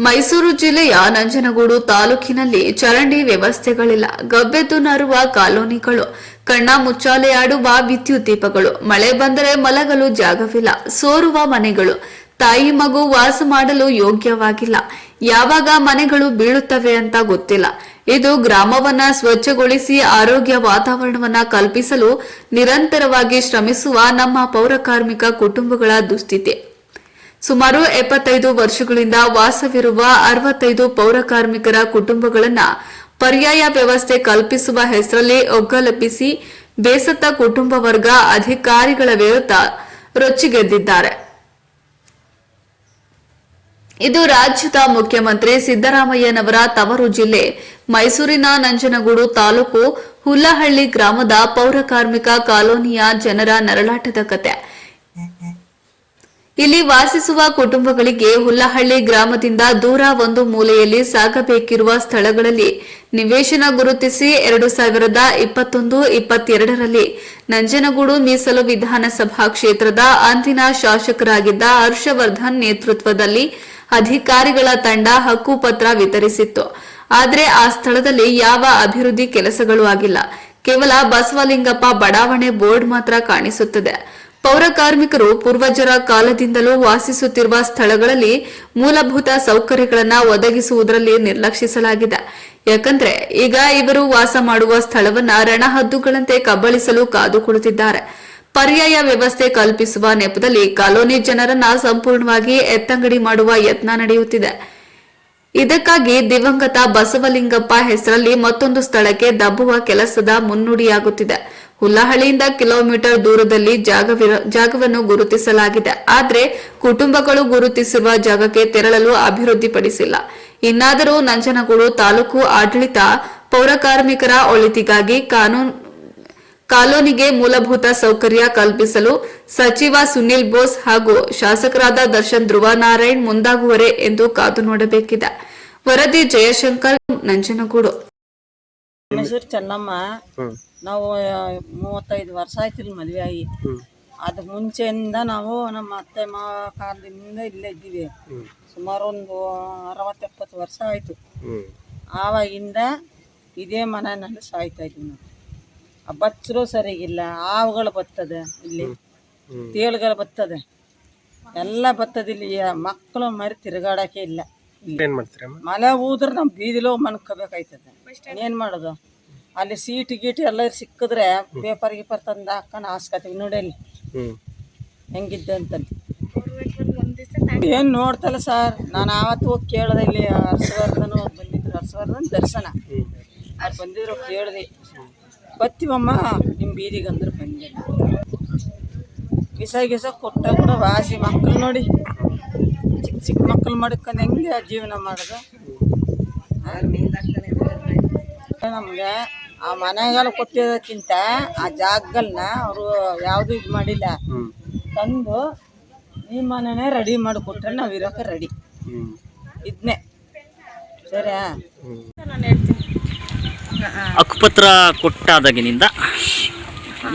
ಮೈಸೂರು ಜಿಲ್ಲೆಯ ನಂಜನಗೂಡು ತಾಲೂಕಿನಲ್ಲಿ ಚರಂಡಿ ವ್ಯವಸ್ಥೆಗಳಿಲ್ಲ. ಗಬ್ಬೆದ್ದು ನರುವ ಕಾಲೋನಿಗಳು, ಕಣ್ಣ ಮುಚ್ಚಾಲೆಯಾಡುವ ವಿದ್ಯುತ್ ದೀಪಗಳು, ಮಳೆ ಬಂದರೆ ಮಲಗಲು ಜಾಗವಿಲ್ಲ. ಸೋರುವ ಮನೆಗಳು, ತಾಯಿ ಮಗು ವಾಸ ಮಾಡಲು ಯೋಗ್ಯವಾಗಿಲ್ಲ. ಯಾವಾಗ ಮನೆಗಳು ಬೀಳುತ್ತವೆ ಅಂತ ಗೊತ್ತಿಲ್ಲ. ಇದು ಗ್ರಾಮವನ್ನ ಸ್ವಚ್ಛಗೊಳಿಸಿ ಆರೋಗ್ಯ ವಾತಾವರಣವನ್ನ ಕಲ್ಪಿಸಲು ನಿರಂತರವಾಗಿ ಶ್ರಮಿಸುವ ನಮ್ಮ ಪೌರ ಕಾರ್ಮಿಕ ಕುಟುಂಬಗಳ ದುಸ್ಥಿತಿ. ಸುಮಾರು ಎಪ್ಪತ್ತೈದು ವರ್ಷಗಳಿಂದ ವಾಸವಿರುವ ಅರವತ್ತೈದು ಪೌರ ಕಾರ್ಮಿಕರ ಕುಟುಂಬಗಳನ್ನ ಪರ್ಯಾಯ ವ್ಯವಸ್ಥೆ ಕಲ್ಪಿಸುವ ಹೆಸರಲ್ಲಿ ಒಗ್ಗಲಪ್ಪಿಸಿ ಬೇಸತ್ತ ಕುಟುಂಬ ವರ್ಗ ಅಧಿಕಾರಿಗಳ ವಿರುದ್ಧ ರೊಚ್ಚಿಗೆದ್ದಿದ್ದಾರೆ ಇದು ರಾಜ್ಯದ ಮುಖ್ಯಮಂತ್ರಿ ಸಿದ್ದರಾಮಯ್ಯನವರ ತವರು ಜಿಲ್ಲೆ ಮೈಸೂರಿನ ನಂಜನಗೂಡು ತಾಲೂಕು ಹುಲ್ಲಹಳ್ಳಿ ಗ್ರಾಮದ ಪೌರ ಕಾರ್ಮಿಕ ಕಾಲೋನಿಯ ಜನರ ನರಳಾಟದ ಕತೆ. ಇಲ್ಲಿ ವಾಸಿಸುವ ಕುಟುಂಬಗಳಿಗೆ ಹುಲ್ಲಹಳ್ಳಿ ಗ್ರಾಮದಿಂದ ದೂರ ಒಂದು ಮೂಲೆಯಲ್ಲಿ ಸಾಗಬೇಕಿರುವ ಸ್ಥಳಗಳಲ್ಲಿ ನಿವೇಶನ ಗುರುತಿಸಿ ಎರಡು ಸಾವಿರದ ಇಪ್ಪತ್ತೊಂದು ಇಪ್ಪತ್ತೆರಡರಲ್ಲಿ ನಂಜನಗೂಡು ಮೀಸಲು ವಿಧಾನಸಭಾ ಕ್ಷೇತ್ರದ ಅಂದಿನ ಶಾಸಕರಾಗಿದ್ದ ಹರ್ಷವರ್ಧನ್ ನೇತೃತ್ವದಲ್ಲಿ ಅಧಿಕಾರಿಗಳ ತಂಡ ಹಕ್ಕುಪತ್ರ ವಿತರಿಸಿತ್ತು. ಆದರೆ ಆ ಸ್ಥಳದಲ್ಲಿ ಯಾವ ಅಭಿವೃದ್ಧಿ ಕೆಲಸಗಳು ಆಗಿಲ್ಲ. ಕೇವಲ ಬಸವಲಿಂಗಪ್ಪ ಬಡಾವಣೆ ಬೋರ್ಡ್ ಮಾತ್ರ ಕಾಣಿಸುತ್ತದೆ. ಪೌರ ಕಾರ್ಮಿಕರು ಪೂರ್ವಜರ ಕಾಲದಿಂದಲೂ ವಾಸಿಸುತ್ತಿರುವ ಸ್ಥಳಗಳಲ್ಲಿ ಮೂಲಭೂತ ಸೌಕರ್ಯಗಳನ್ನು ಒದಗಿಸುವುದರಲ್ಲಿ ನಿರ್ಲಕ್ಷಿಸಲಾಗಿದೆ. ಯಾಕಂದ್ರೆ ಈಗ ಇವರು ವಾಸ ಮಾಡುವ ಸ್ಥಳವನ್ನ ರಣಹದ್ದುಗಳಂತೆ ಕಬಳಿಸಲು ಕಾದು ಕುಳಿತಿದ್ದಾರೆ ಪರ್ಯಾಯ ವ್ಯವಸ್ಥೆ ಕಲ್ಪಿಸುವ ನೆಪದಲ್ಲಿ ಕಾಲೋನಿ ಜನರನ್ನ ಸಂಪೂರ್ಣವಾಗಿ ಎತ್ತಂಗಡಿ ಮಾಡುವ ಯತ್ನ ನಡೆಯುತ್ತಿದೆ. ಇದಕ್ಕಾಗಿ ದಿವಂಗತ ಬಸವಲಿಂಗಪ್ಪ ಹೆಸರಲ್ಲಿ ಮತ್ತೊಂದು ಸ್ಥಳಕ್ಕೆ ದಬ್ಬುವ ಕೆಲಸದ ಮುನ್ನುಡಿಯಾಗುತ್ತಿದೆ. ಹುಲ್ಲಹಳ್ಳಿಯಿಂದ ಕಿಲೋಮೀಟರ್ ದೂರದಲ್ಲಿ ಜಾಗವಿರ- ಜಾಗವನ್ನು ಗುರುತಿಸಲಾಗಿದೆ. ಆದರೆ ಕುಟುಂಬಗಳು ಗುರುತಿಸಿರುವ ಜಾಗಕ್ಕೆ ತೆರಳಲು ಅಭಿವೃದ್ಧಿಪಡಿಸಿಲ್ಲ. ಇನ್ನಾದರೂ ನಂಜನಗೂಡು ತಾಲೂಕು ಆಡಳಿತ ಪೌರ ಕಾರ್ಮಿಕರ ಒಳಿತಿಗಾಗಿ ಕಾನೂನು ಕಾಲೋನಿಗೆ ಮೂಲಭೂತ ಸೌಕರ್ಯ ಕಲ್ಪಿಸಲು ಸಚಿವ ಸುನಿಲ್ ಬೋಸ್ ಹಾಗೂ ಶಾಸಕರಾದ ದರ್ಶನ್ ಧ್ರುವ ನಾರಾಯಣ್ ಮುಂದಾಗುವರೆ ಎಂದು ಕಾದು ನೋಡಬೇಕಿದೆ. ವರದಿ ಜಯಶಂಕರ್ ನಂಜನಗೂಡು. ನಮ್ಮ ಚೆನ್ನಮ್ಮ ನಾವು ಮೂವತ್ತೈದು ವರ್ಷ ಆಯ್ತಿಲ್ಲ ಮದುವೆ ಆಗಿ. ಅದ್ರ ಮುಂಚೆಯಿಂದ ನಾವು ನಮ್ಮ ಅತ್ತೆ ಮಾವ ಕಾಲದಿಂದ ಇಲ್ಲೇ ಇದ್ದೀವಿ. ಸುಮಾರು ಒಂದು ಅರವತ್ತೆಪ್ಪತ್ತು ವರ್ಷ ಆಯ್ತು. ಆವಾಗಿಂದ ಇದೇ ಮನೆಯಲ್ಲಿ ಸಾಯ್ತಾ ಇದ್ವಿ ನಾವು. ಆ ಬಚ್ಚರು ಸರಿಗಿಲ್ಲ ಹಾವುಗಳು ಬತ್ತದೆ ಇಲ್ಲಿ. ತೇಳುಗಳು ಬತ್ತದೆ. ಎಲ್ಲ ಬತ್ತದೆ ಇಲ್ಲಿ ಮಕ್ಕಳು ಮರಿ ತಿರುಗಾಡೋಕೆ ಇಲ್ಲ. ಏನು ಮಾಡ್ತೀರಮ್ಮ ಮಳೆ ಊದ್ರೆ ನಮ್ಮ ಬೀದಿಲೋ ಮನ್ಕೋಬೇಕಾಯ್ತದೆ. ಏನು ಮಾಡೋದು? ಅಲ್ಲಿ ಸೀಟ್ ಗೀಟ್ ಎಲ್ಲ ಸಿಕ್ಕಿದ್ರೆ ಪೇಪರ್ ಗೀಪರ್ ತಂದು ಹಾಕೊಂಡು ಹಾಸ್ಕತೀವಿ ನೋಡಿ ಅಲ್ಲಿ. ಹ್ಮ್. ಹೆಂಗಿದ್ದೆ ಅಂತ ಏನು ನೋಡ್ತಲ್ಲ ಸರ್ ನಾನು ಆವತ್ತು ಹೋಗಿ ಕೇಳಿದೆ ಇಲ್ಲಿ ಹರ್ಷವರ್ಧನ್ ಬಂದಿದ್ರು. ಹರ್ಷವರ್ಧನ್ ದರ್ಶನ. ಅವ್ರು ಬಂದಿದ್ರು ಕೇಳಿದೆ. ಬತ್ತೀವಮ್ಮ ನಿಮ್ಮ ಬೀದಿಗೆ ಅಂದ್ರೆ ಬಂದಿ. ಗಿಸ ಗಿಸ ಕೊಟ್ಟ ಕೂಡ ವಾಸಿ ಮಕ್ಕಳು ನೋಡಿ. ಚಿಕ್ಕ ಚಿಕ್ಕ ಮಕ್ಕಳು ಮಾಡ್ಕೊಂಡು ಹೆಂಗೆ ಜೀವನ ಮಾಡೋದು. ನಮಗೆ ಆ ಮನೆಗೆಲ್ಲ ಕೊಟ್ಟಿರೋದಕ್ಕಿಂತ ಆ ಜಾಗಗಳನ್ನ ಅವರು ಯಾವುದು ಇದು ಮಾಡಿಲ್ಲ. ತಂದು ಈ ಮನೆನೇ ರೆಡಿ ಮಾಡಿಕೊಟ್ರೆ ನಾವು ಇರೋಕೆ ರೆಡಿ. ಇದನ್ನೇ ಸರಿಯಾ? ಹಕ್ಕುಪತ್ರ ಕೊಟ್ಟಾದಾಗಿನಿಂದ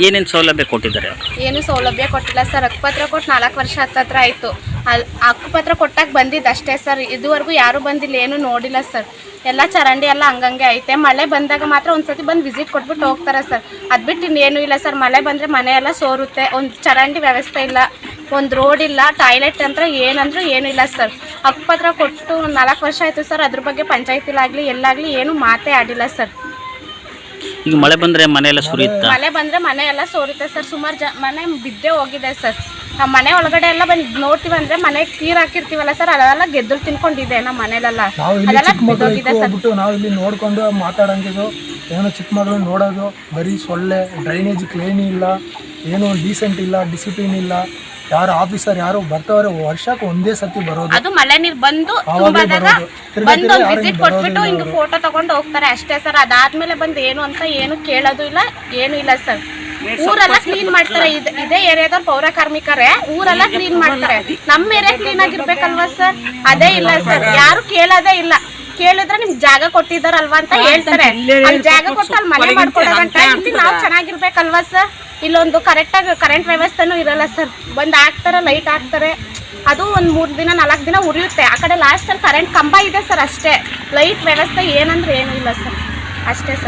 ಏನೇನು ಸೌಲಭ್ಯ ಕೊಟ್ಟಿದ್ದಾರೆ? ಏನು ಸೌಲಭ್ಯ ಕೊಟ್ಟಿಲ್ಲ ಸರ್. ಹಕ್ಕುಪತ್ರ ಕೊಟ್ಟು ನಾಲ್ಕು ವರ್ಷ ಹತ್ತತ್ರ ಆಯಿತು. ಅಲ್ಲಿ ಹಕ್ಕುಪತ್ರ ಕೊಟ್ಟಾಗ ಬಂದಿದ್ದು ಅಷ್ಟೇ ಸರ್. ಇದುವರೆಗೂ ಯಾರೂ ಬಂದಿಲ್ಲ, ಏನೂ ನೋಡಿಲ್ಲ ಸರ್. ಎಲ್ಲ ಚರಂಡಿ ಎಲ್ಲ ಹಂಗಂಗೆ ಐತೆ. ಮಳೆ ಬಂದಾಗ ಮಾತ್ರ ಒಂದ್ಸತಿ ಬಂದು ವಿಸಿಟ್ ಕೊಟ್ಬಿಟ್ಟು ಹೋಗ್ತಾರೆ ಸರ್. ಅದು ಬಿಟ್ಟು ಇನ್ನೇನು ಇಲ್ಲ ಸರ್. ಮಳೆ ಬಂದರೆ ಮನೆ ಎಲ್ಲ ಸೋರುತ್ತೆ. ಒಂದು ಚರಂಡಿ ವ್ಯವಸ್ಥೆ ಇಲ್ಲ. ಒಂದು ರೋಡ್ ಇಲ್ಲ. ಟಾಯ್ಲೆಟ್ ಅಂತ ಏನಂದ್ರೂ ಏನೂ ಇಲ್ಲ ಸರ್. ಹಕ್ಕುಪತ್ರ ಕೊಟ್ಟು ನಾಲ್ಕು ವರ್ಷ ಆಯಿತು ಸರ್. ಅದ್ರ ಬಗ್ಗೆ ಪಂಚಾಯತಿಲಾಗಲಿ, ಎಲ್ಲಾಗಲಿ ಏನೂ ಮಾತೇ ಆಡಿಲ್ಲ ಸರ್. ಈಗ ಮಳೆ ಬಂದರೆ ಮನೆಯೆಲ್ಲ ಸುರಿಯುತ್ತಾ? ಮಳೆ ಬಂದ್ರೆ ಮನೆ ಎಲ್ಲ ಸೋರುತ್ತೆ ಸರ್. ಸುಮಾರು ಜ ಮನೆ ಬಿದ್ದೇ ಹೋಗಿದೆ ಸರ್. ನಮ್ಮ ಮನೆ ಒಳಗಡೆ ಎಲ್ಲ ಬಂದು ನೋಡ್ತೀವಿ ಅಂದ್ರೆ ಮನೆ ಕೀರ್ ಹಾಕಿರ್ತೀವಲ್ಲ ಸರ್. ಅದೆಲ್ಲ ಗೆದ್ದಲು ತಿನ್ಕೊಂಡಿದೆ ನಮ್ಮ ಮನೇಲೆಲ್ಲ. ಅದೆಲ್ಲ ಬಿದ್ದೋಗಿದೆ ಸರ್. ನಾವು ಇಲ್ಲಿ ನೋಡ್ಕೊಂಡು ಮಾತಾಡಂಗಿದ್ದು ಏನೋ ಚಿಕ್ಕ ಮಗಳು ನೋಡೋದು ಬರೀ ಸೊಳ್ಳೆ ಡ್ರೈನೇಜ್ ಕ್ಲೀನ್ ಇಲ್ಲ ಏನೋ ಡೀಸೆಂಟ್ ಇಲ್ಲ ಡಿಸಿಪ್ಲಿನ್ ಇಲ್ಲ. ಯಾರು ಆಫೀಸರ್ ಯಾರು ಬರ್ತಾವ್ರೆ ವರ್ಷಕ್ಕೆ ಒಂದೇ ಸತಿ ಬರೋದು. ಅದು ಮಳೆ ನೀರ್ ಬಂದು ತುಂಬಾದಾಗ ಬಂದು ವಿಸಿಟ್ ಕೊಟ್ಬಿಟ್ಟು ಹಿಂಗ್ ಫೋಟೋ ತಗೊಂಡು ಹೋಗ್ತಾರೆ ಅಷ್ಟೇ ಸರ್. ಅದಾದ್ಮೇಲೆ ಬಂದು ಏನು ಅಂತ ಏನು ಕೇಳೋದು ಇಲ್ಲ ಏನು ಇಲ್ಲ ಸರ್. ಊರೆಲ್ಲ ಕ್ಲೀನ್ ಮಾಡ್ತಾರೆ. ಇದ್- ಇದೇ ಏರಿಯಾದವ್ರು ಪೌರ ಕಾರ್ಮಿಕರೇ ಊರೆಲ್ಲ ಕ್ಲೀನ್ ಮಾಡ್ತಾರೆ. ನಮ್ಮ ಏರಿಯಾ ಕ್ಲೀನ್ ಆಗಿರ್ಬೇಕಲ್ವಾ ಸರ್? ಅದೇ ಇಲ್ಲ ಸರ್. ಯಾರು ಕೇಳೋದೇ ಇಲ್ಲ. ಕೇಳಿದ್ರೆ ನಿಮ್ಗೆ ಜಾಗ ಕೊಟ್ಟಿದಾರಲ್ವಾ ಅಂತ ಹೇಳ್ತಾರೆ. ಅಲ್ಲಿ ಜಾಗ ಕೊಟ್ಟು ಅಲ್ಲಿ ಮನೆ ಮಾಡ್ಕೊಡೋದಂತ ಇಲ್ಲಿ ನಾವು ಚೆನ್ನಾಗಿರ್ಬೇಕಲ್ವಾ ಸರ್? ಇಲ್ಲೊಂದು ಕರೆಕ್ಟಾಗಿ ಕರೆಂಟ್ ವ್ಯವಸ್ಥೆನೂ ಇರಲ್ಲ ಸರ್ ಬಂದು ಹಾಕ್ತಾರೆ ಲೈಟ್ ಹಾಕ್ತಾರೆ. ಅದು ಒಂದು ಮೂರು ದಿನ, ನಾಲ್ಕು ದಿನ ಉರಿಯುತ್ತೆ. ಆ ಕಡೆ ಲಾಸ್ಟಲ್ಲಿ ಕರೆಂಟ್ ಕಂಬ ಇದೆ ಸರ್ ಅಷ್ಟೇ. ಲೈಟ್ ವ್ಯವಸ್ಥೆ ಏನಂದ್ರೆ ಏನೂ ಇಲ್ಲ ಸರ್ ಅಷ್ಟೇ ಸರ್